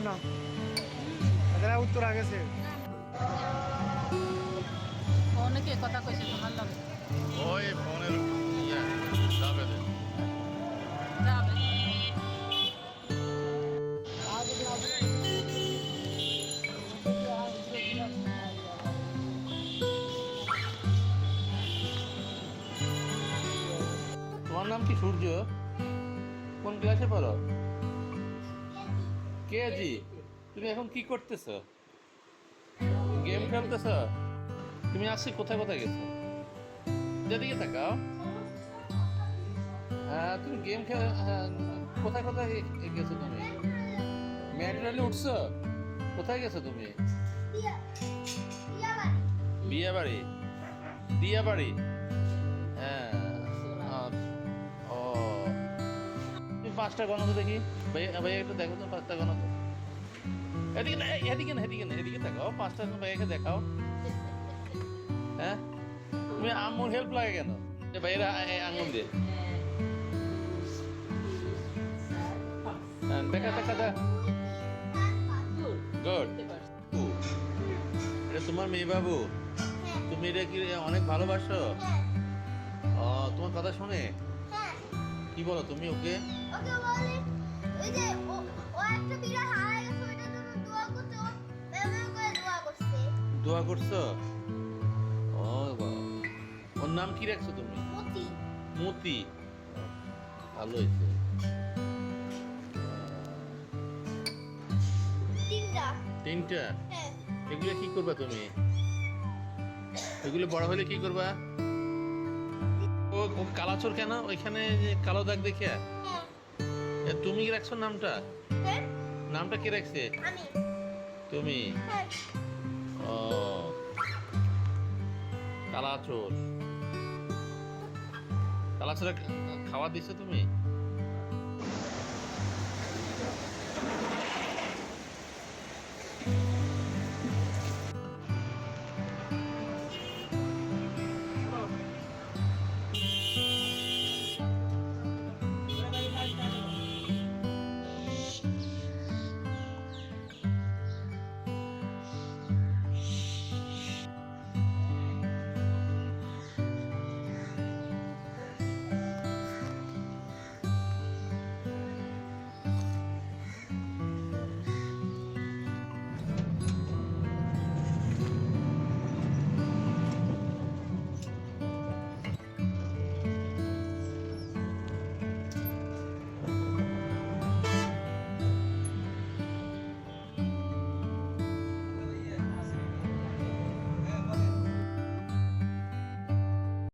নাম নাম এদের উত্তর আগেছে অনেকে কথা কইছে তোমার লগে। ওই ফোনের ইয়ে যাবে যাবে। তোমার নাম কি সূর্য? কোন ক্লাসে পড়ো? কেজি তুমি এখন কি করতেছ? গেম খেলতেছ? তুমি আজকে কোথায় কোথায় গেছো? যেদিকে তাকাও। হ্যাঁ তুমি গেম খেলে হ্যাঁ, কোথায় কোথায় গেছো তুমি? ম্যাটেরিয়ালে উঠছো? কোথায় গেছো তুমি? বিয়ে বাড়ি? দিয়া বাড়ি? পাঁচটা গণত দেখি। ভাইয়া ভাইয়া একটু দেখো তো পাঁচটা গণত এদিকে না এদিকে না এদিকে না এদিকে দেখাও। পাঁচটা ভাইয়াকে দেখাও। হ্যাঁ? তুমি আম্মুর হেল্প লাগে কেন? যে ভাইয়েরা আঙুল দিয়ে। হ্যাঁ, দেখা দেখা দেখা। গুড এটা তোমার মেয়ে বাবু? তুমি এটা কি অনেক ভালোবাসো? ও তোমার কথা শুনে? কি বলো তুমি ওকে? ওকে বলে ওই যে ও ও একটা বিড়াল হারাই গেছে ওইটার জন্য দোয়া করতে ও মেমে করে দোয়া করছে। দোয়া করছ? ও বাবা। ওর নাম কি রাখছো তুমি? মতি। মতি। ভালো হয়েছে। তিনটা। তিনটা? হ্যাঁ। এগুলো কি করবা তুমি? এগুলো বড় হলে কি করবা? ও কালাচোর কেন? ওইখানে যে কালো দাগ দেখে? হ্যাঁ। তুমি কি রাখছো নামটা? নামটা কে রাখছে? তুমি? হ্যাঁ। ও। কালাচোর কালাচোরা খাওয়া দিছো তুমি?